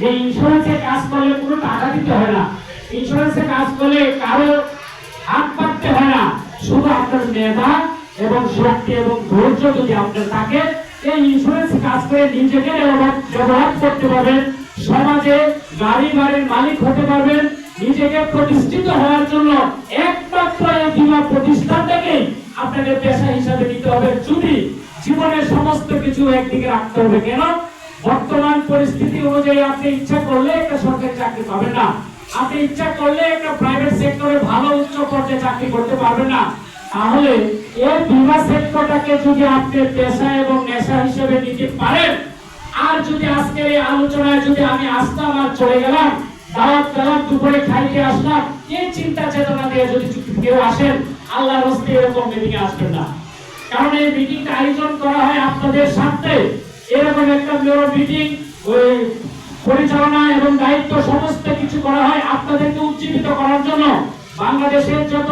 যে ইন্স্যুরেন্সে কাজ করলে কোনো টাকা দিতে হয় না। ইন্স্যুরেন্সে কাজ করলে কারও হাত পাততে হয় না। শুধু আপনার মেধা এবং শক্তি এবং ধৈর্য যদি আপনার থাকে, এই ইন্স্যুরেন্স কাজ করে নিজেকে ডেভেলপ করতে পারবেন। সমাজে গাড়ি বাড়ির মালিক হতে পারবেন। নিজেকে প্রতিষ্ঠিত হওয়ার জন্য একমাত্র এই বীমা প্রতিষ্ঠান থেকেই আপনাকে পেশা হিসাবে নিতে হবে। যদি জীবনের সমস্ত কিছু একদিকে রাখতে হবে, কেন? বর্তমান পরিস্থিতি অনুযায়ী আপনি ইচ্ছা করলে একটা সরকারি চাকরি পাবেন না। আপনি ইচ্ছা করলে একটা প্রাইভেট সেক্টরে ভালো উচ্চ পর্যায়ে চাকরি করতে পারবেন না। তাহলে এই বীমা সেক্টরটাকে যদি আপনি পেশা এবং নেশা হিসেবে নিতে পারেন, আর যদি আজকের এই আলোচনায় যদি আমি আসতাম আর চলে গেলাম, দাওয়াত পেলাম দুপুরে খাইতে আসলাম, এই চিন্তা চেতনা দিয়ে যদি কেউ আসেন, আল্লাহর হস্তে এরকম মিটিং আসবেন না। কারণ এই মিটিংটা আয়োজন করা হয় আপনাদের সাথে একটা বড় মিটিং ওই পরিচালনা এবং দায়িত্ব সমস্ত কিছু করা হয় আপনাদেরকে উজ্জীবিত করার জন্য। বাংলাদেশের যত